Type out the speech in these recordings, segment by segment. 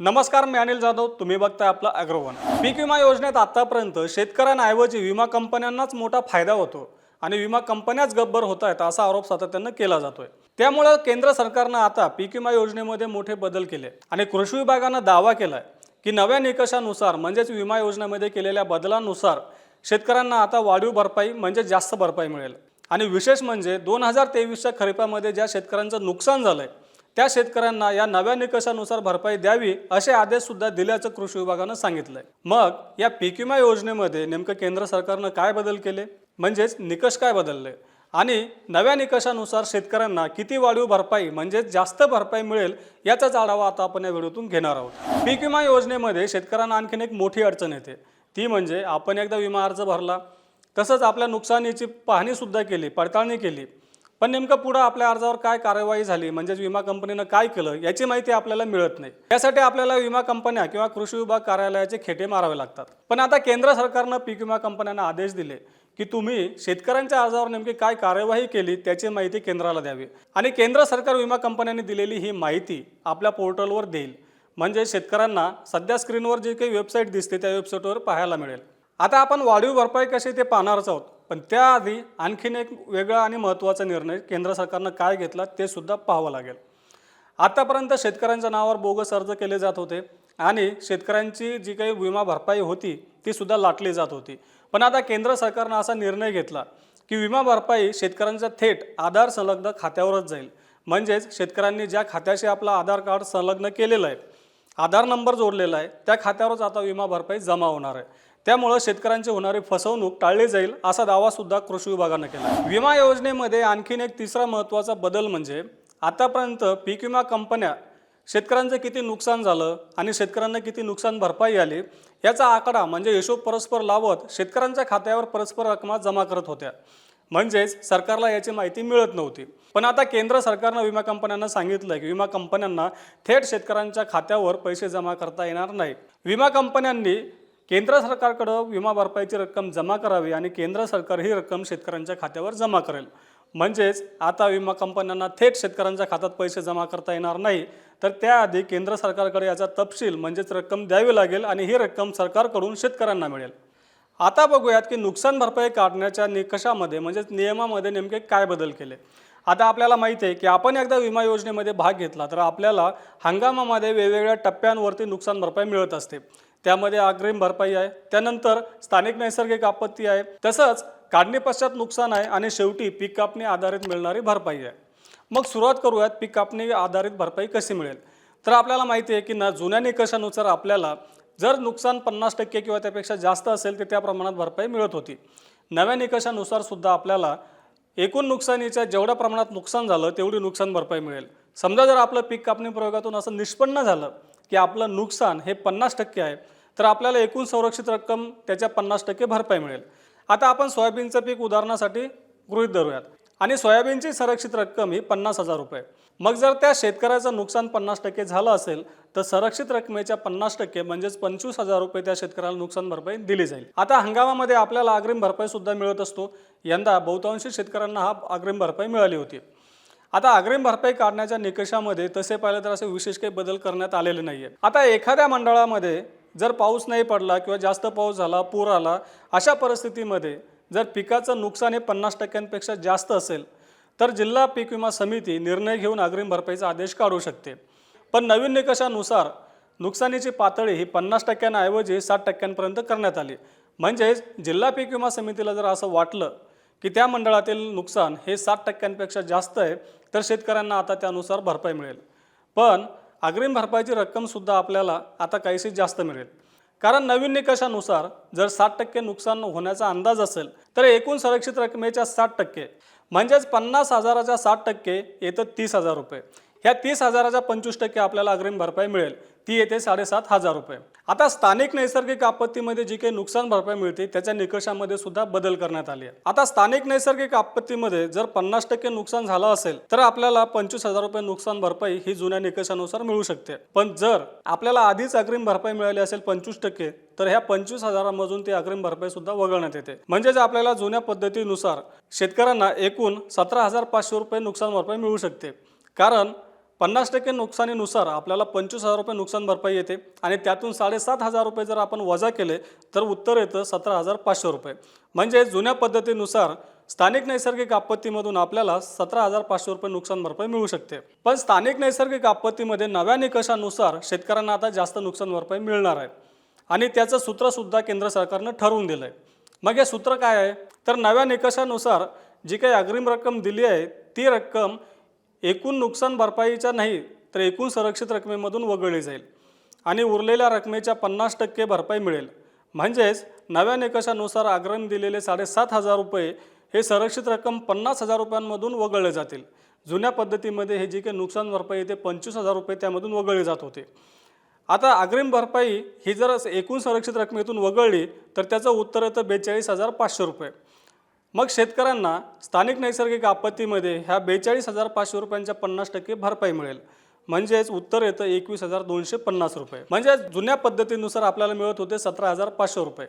नमस्कार मी अनिल जाधव. तुम्ही बघताय आपला अॅग्रोवन. पीक विमा योजनेत आतापर्यंत शेतकऱ्यांऐवजी विमा कंपन्यांनाच मोठा फायदा होतो आणि विमा कंपन्याच गब्बर होत आहेत असा आरोप सातत्यानं केला जातोय. त्यामुळं केंद्र सरकारनं आता पीक विमा योजनेमध्ये मोठे बदल केले आणि कृषी विभागानं दावा केलाय की नव्या निकषानुसार म्हणजेच विमा योजनेमध्ये केलेल्या बदलानुसार शेतकऱ्यांना आता वाढीव भरपाई म्हणजे जास्त भरपाई मिळेल. आणि विशेष म्हणजे दोन हजार तेवीसच्या खरीपामध्ये ज्या शेतकऱ्यांचं नुकसान झालंय त्या शेतकऱ्यांना या नव्या निकषानुसार भरपाई द्यावी असे आदेश सुद्धा दिल्याचं कृषी विभागानं सांगितलंय. मग या पीक विमा योजनेमध्ये नेमकं केंद्र सरकारनं काय बदल केले? म्हणजेच निकष काय बदलले? आणि नव्या निकषानुसार शेतकऱ्यांना किती वाढीव भरपाई म्हणजेच जास्त भरपाई मिळेल याचाच आढावा आता आपण या व्हिडिओतून घेणार आहोत. पीक विमा योजनेमध्ये शेतकऱ्यांना आणखीन एक मोठी अडचण येते. ती म्हणजे आपण एकदा विमा अर्ज भरला तसंच आपल्या नुकसानीची पाहणीसुद्धा केली पडताळणी केली पण नेमकं पुढं आपल्या अर्जावर काय कार्यवाही झाली म्हणजेच विमा कंपनीनं काय केलं याची माहिती आपल्याला मिळत नाही. यासाठी आपल्याला विमा कंपन्या किंवा कृषी विभाग कार्यालयाचे खेटे मारावे लागतात. पण आता केंद्र सरकारनं पीक विमा कंपन्यांना आदेश दिले की तुम्ही शेतकऱ्यांच्या अर्जावर नेमकी काय कार्यवाही केली त्याची माहिती केंद्राला द्यावी. आणि केंद्र सरकार विमा कंपन्यांनी दिलेली ही माहिती आपल्या पोर्टलवर देईल. म्हणजे शेतकऱ्यांना सध्या स्क्रीनवर जी काही वेबसाईट दिसते त्या वेबसाईटवर पाहायला मिळेल. आता आपण वाढीव भरपाई कशी ते पाहणारच आहोत. पण त्याआधी आणखीन एक वेगळा आणि महत्त्वाचा निर्णय केंद्र सरकारनं काय घेतला ते सुद्धा पाहावं लागेल. आतापर्यंत शेतकऱ्यांच्या नावावर बोगस अर्ज केले जात होते आणि शेतकऱ्यांची जी काही विमा भरपाई होती ती सुद्धा लाटली जात होती. पण आता केंद्र सरकारनं असा निर्णय घेतला की विमा भरपाई शेतकऱ्यांचा थेट आधार संलग्न खात्यावरच जाईल. म्हणजेच शेतकऱ्यांनी ज्या खात्याशी आपला आधार कार्ड संलग्न केलेलं आहे आधार नंबर जोडलेला आहे त्या खात्यावरच आता विमा भरपाई जमा होणार आहे. त्यामुळं शेतकऱ्यांची होणारी फसवणूक टाळली जाईल असा दावा सुद्धा कृषी विभागानं केला. विमा योजनेमध्ये आणखीन एक तिसरा महत्त्वाचा बदल म्हणजे आतापर्यंत पीक विमा कंपन्या शेतकऱ्यांचं किती नुकसान झालं आणि शेतकऱ्यांना किती नुकसान भरपाई आली याचा आकडा म्हणजे हिशोब परस्पर लावत शेतकऱ्यांच्या खात्यावर परस्पर रकमा जमा करत होत्या. म्हणजेच सरकारला याची माहिती मिळत नव्हती. पण आता केंद्र सरकारनं विमा कंपन्यांना सांगितलं की विमा कंपन्यांना थेट शेतकऱ्यांच्या खात्यावर पैसे जमा करता येणार नाही. विमा कंपन्यांनी केंद्र सरकारकडं विमा भरपाईची रक्कम जमा करावी आणि केंद्र सरकार ही रक्कम शेतकऱ्यांच्या खात्यावर जमा करेल. म्हणजेच आता विमा कंपन्यांना थेट शेतकऱ्यांच्या खात्यात पैसे जमा करता येणार नाही. तर त्याआधी केंद्र सरकारकडे याचा तपशील म्हणजेच रक्कम द्यावी लागेल आणि ही रक्कम सरकारकडून शेतकऱ्यांना मिळेल. आता बघूयात की नुकसान भरपाई काढण्याच्या निकषामध्ये म्हणजेच नियमामध्ये नेमके काय बदल केले? आता आपल्याला माहिती आहे की आपण एकदा विमा योजनेमध्ये भाग घेतला तर आपल्याला हंगामामध्ये वेगवेगळ्या टप्प्यांवरती नुकसान भरपाई मिळत असते. त्यामध्ये अग्रिम भरपाई आहे. त्यानंतर स्थानिक नैसर्गिक आपत्ती आहे. तसंच काढणीपश्चात नुकसान आहे आणि शेवटी पीक कापणी आधारित मिळणारी भरपाई आहे. मग सुरुवात करूयात पीक कापणी आधारित भरपाई कशी मिळेल? तर आपल्याला माहिती आहे की ना जुन्या निकषानुसार आपल्याला जर नुकसान पन्नास टक्के किंवा त्यापेक्षा जास्त असेल तर त्या प्रमाणात भरपाई मिळत होती. नव्या निकषानुसार सुद्धा आपल्याला एकूण नुकसानीच्या जेवढ्या प्रमाणात नुकसान झालं तेवढी नुकसान भरपाई मिळेल. समजा जर आपलं पीक कापणी प्रयोगातून असं निष्पन्न झालं की आपलं नुकसान हे पन्नास टक्के आहे तर आपल्याला एकूण संरक्षित रक्कम त्याच्या पन्नास टक्के भरपाई मिळेल. आता आपण सोयाबीनचं पीक उदाहरणासाठी गृहीत धरूयात. आणि सोयाबीनची संरक्षित रक्कम ही पन्नास हजार रुपये. मग जर त्या शेतकऱ्याचं नुकसान पन्नास टक्के झालं असेल तर संरक्षित रकमेच्या पन्नास टक्के म्हणजेच पंचवीस हजार रुपये त्या शेतकऱ्याला नुकसान भरपाई दिली जाईल. आता हंगामामध्ये आपल्याला अग्रिम भरपाई सुद्धा मिळत असतो. यंदा बहुतांशी शेतकऱ्यांना हा अग्रिम भरपाई मिळाली होती. आता अग्रिम भरपाई काढण्याच्या निकषामध्ये तसे पाहिलं तर असे विशेष काही बदल करण्यात आलेले नाही आहेत आता एखाद्या मंडळामध्ये जर पाऊस नाही पडला किंवा जास्त पाऊस झाला पूर आला अशा परिस्थितीमध्ये जर पिकाचं नुकसान हे पन्नास टक्क्यांपेक्षा जास्त असेल तर जिल्हा पीक विमा समिती निर्णय घेऊन अग्रिम भरपाईचा आदेश काढू शकते. पण नवीन निकषानुसार नुकसानीची पातळी ही पन्नास टक्क्यांऐवजी साठ टक्क्यांपर्यंत करण्यात आली. म्हणजेच जिल्हा पीक विमा समितीला जर असं वाटलं की त्या मंडळातील नुकसान हे साठ टक्क्यांपेक्षा जास्त आहे तर शेतकऱ्यांना आता त्यानुसार भरपाई मिळेल. पण अग्रिम भरपाईची रक्कमसुद्धा आपल्याला आता काहीशी जास्त मिळेल. कारण नवीन निकषानुसार जर साठ टक्के नुकसान होण्याचा अंदाज असेल तर एकूण संरक्षित रकमेच्या साठ टक्के म्हणजेच पन्नास हजाराच्या साठ टक्के येतं तीस हजार रुपये. ह्या तीस हजाराच्या पंचवीस टक्के आपल्याला अग्रिम भरपाई मिळेल. ती येते साडेसात हजार रुपये. आता स्थानिक नैसर्गिक आपत्तीमध्ये जी काही नुकसान भरपाई मिळते त्याच्या निकषामध्ये सुद्धा बदल करण्यात आले आता स्थानिक नैसर्गिक आपत्तीमध्ये जर पन्नास टक्के नुकसान झालं असेल तर आपल्याला पंचवीस हजार रुपये नुकसान भरपाई ही जुन्या निकषानुसार मिळू शकते. पण जर आपल्याला आधीच अग्रिम भरपाई मिळाली असेल पंचवीस टक्के तर ह्या पंचवीस हजारामधून ती अग्रिम भरपाई सुद्धा वगळण्यात येते. म्हणजेच आपल्याला जुन्या पद्धतीनुसार शेतकऱ्यांना एकूण सतरा हजार पाचशे रुपये नुकसान भरपाई मिळू शकते. कारण पन्नास टक्के नुकसानीनुसार आपल्याला पंचवीस हजार रुपये नुकसान भरपाई येते आणि त्यातून साडेसात हजार रुपये जर आपण वजा केले तर उत्तर येतं सतरा हजार पाचशे रुपये. म्हणजे जुन्या पद्धतीनुसार स्थानिक नैसर्गिक आपत्तीमधून आपल्याला सतरा हजार पाचशे रुपये नुकसान भरपाई मिळू शकते. पण स्थानिक नैसर्गिक आपत्तीमध्ये नव्या निकषानुसार शेतकऱ्यांना आता जास्त नुकसान भरपाई मिळणार आहे. आणि त्याचं सूत्रसुद्धा केंद्र सरकारनं ठरवून दिलं आहे मग हे सूत्र काय आहे? तर नव्या निकषानुसार जी काही अग्रिम रक्कम दिली आहे ती रक्कम एकूण नुकसान भरपाईच्या नाही तर एकूण संरक्षित रकमेमधून वगळली जाईल आणि उरलेल्या रकमेच्या पन्नास टक्के भरपाई मिळेल. म्हणजेच नव्या निकषानुसार आग्रम दिलेले साडेसात हजार रुपये हे संरक्षित रक्कम पन्नास हजार रुपयांमधून वगळले जातील. जुन्या पद्धतीमध्ये हे जी काही नुकसान भरपाई येते ते पंचवीस हजार रुपये त्यामधून वगळले जात होते. आता अग्रिम भरपाई ही जर एकूण संरक्षित रकमेतून वगळली तर त्याचं उत्तर येतं बेचाळीस हजार पाचशे रुपये. मग शेतकऱ्यांना स्थानिक नैसर्गिक आपत्तीमध्ये ह्या बेचाळीस हजार पाचशे रुपयांच्या पन्नास टक्के भरपाई मिळेल. म्हणजेच उत्तर येतं एकवीस हजार दोनशे पन्नास रुपये. म्हणजे जुन्या पद्धतीनुसार आपल्याला मिळत होते सतरा हजार पाचशे रुपये.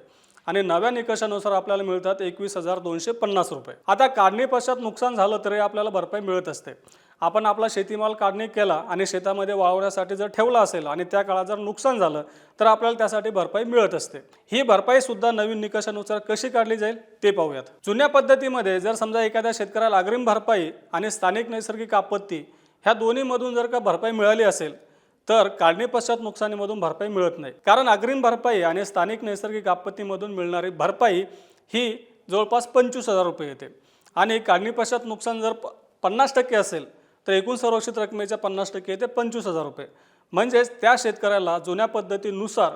आणि नव्या निकषानुसार आपल्याला मिळतात एकवीस हजार दोनशे पन्नास रुपये. आता काढणी पश्चात नुकसान झालं तरी आपल्याला भरपाई मिळत असते. आपण आपला शेतीमाल काढणी केला आणि शेतामध्ये वाळवण्यासाठी जर ठेवला असेल आणि त्या काळात जर नुकसान झालं तर आपल्याला त्यासाठी भरपाई मिळत असते. ही भरपाई सुद्धा नवीन निकषानुसार कशी काढली जाईल ते पाहूयात. जुन्या पद्धतीमध्ये जर समजा एखाद्या शेतकऱ्याला अग्रिम भरपाई आणि स्थानिक नैसर्गिक आपत्ती ह्या दोन्हीमधून जर का भरपाई मिळाली असेल तर काढणी पश्चात नुकसानीमधून भरपाई मिळत नाही. कारण अग्रिम भरपाई आणि स्थानिक नैसर्गिक आपत्तीमधून मिळणारी भरपाई ही जवळपास पंचवीस हजार रुपये येते. आणि काढणी पश्चात नुकसान जर प पन्नास टक्के असेल तर एकूण संरक्षित रकमेच्या पन्नास टक्के ते पंचवीस हजार रुपये. म्हणजेच त्या शेतकऱ्याला जुन्या पद्धतीनुसार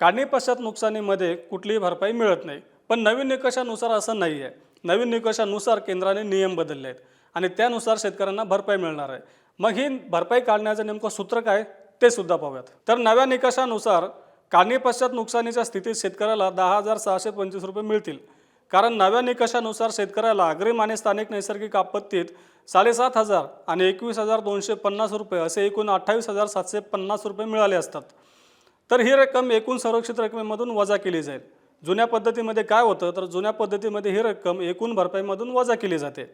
काढणीपश्चात नुकसानीमध्ये कुठलीही भरपाई मिळत नाही. पण नवीन निकषानुसार असं नाही आहे. नवीन निकषानुसार केंद्राने नियम बदलले आहेत आणि त्यानुसार शेतकऱ्यांना भरपाई मिळणार आहे. मग ही भरपाई काढण्याचं नेमकं सूत्र काय ते सुद्धा पाहूयात. तर नव्या निकषानुसार काढणीपश्चात नुकसानीच्या स्थितीत शेतकऱ्याला दहा हजार सहाशे पंचवीस रुपये मिळतील. कारण नव्या निकषानुसार शेतकऱ्याला अग्रिम आणि स्थानिक नैसर्गिक आपत्तीत साडेसात हजार आणि एकवीस हजार दोनशे पन्नास रुपये असे एकूण अठ्ठावीस हजार सातशे पन्नास रुपये मिळाले असतात. तर ही रक्कम एकूण संरक्षित रकमेमधून वजा केली जाईल. जुन्या पद्धतीमध्ये काय होतं? तर जुन्या पद्धतीमध्ये ही रक्कम एकूण भरपाईमधून वजा केली जाते.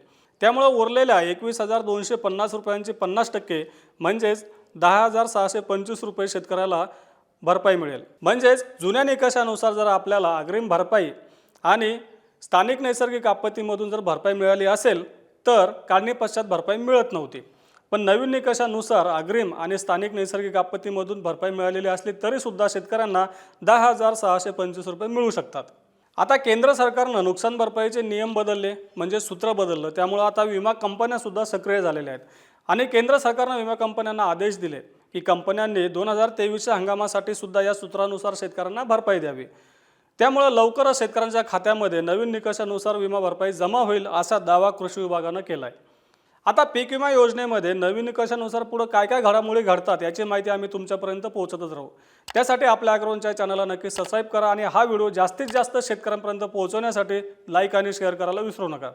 त्यामुळं उरलेल्या एकवीस हजार दोनशे पन्नास रुपयांची पन्नास टक्के म्हणजेच दहा हजार सहाशे पंचवीस रुपये शेतकऱ्याला भरपाई मिळेल. म्हणजेच जुन्या निकषानुसार जर आपल्याला अग्रिम भरपाई आणि स्थानिक नैसर्गिक आपत्तीमधून जर भरपाई मिळाली असेल तर काढणी पश्चात भरपाई मिळत नव्हती. पण नवीन निकषानुसार अग्रिम आणि स्थानिक नैसर्गिक आपत्तीमधून भरपाई मिळालेली असली तरीसुद्धा शेतकऱ्यांना दहा हजार सहाशे पंचवीस रुपये मिळू शकतात. आता केंद्र सरकारनं नुकसान भरपाईचे नियम बदलले म्हणजे सूत्र बदललं. त्यामुळं आता विमा कंपन्यासुद्धा सक्रिय झालेल्या आहेत. आणि केंद्र सरकारनं विमा कंपन्यांना आदेश दिले की कंपन्यांनी दोन हजार तेवीसच्या हंगामासाठी सुद्धा या सूत्रानुसार शेतकऱ्यांना भरपाई द्यावी. त्यामुळं लवकरच शेतकऱ्यांच्या खात्यामध्ये नवीन निकषानुसार विमा भरपाई जमा होईल असा दावा कृषी विभागानं केला आहे आता पीक विमा योजनेमध्ये नवीन निकषानुसार पुढं काय काय घडामोडी घडतात याची माहिती आम्ही तुमच्यापर्यंत पोहोचतच राहू. त्यासाठी आपल्या अग्रवनच्या चॅनलला नक्की सबस्क्राईब करा आणि हा व्हिडिओ जास्तीत जास्त शेतकऱ्यांपर्यंत पोहोचवण्यासाठी लाईक आणि शेअर करायला विसरू नका.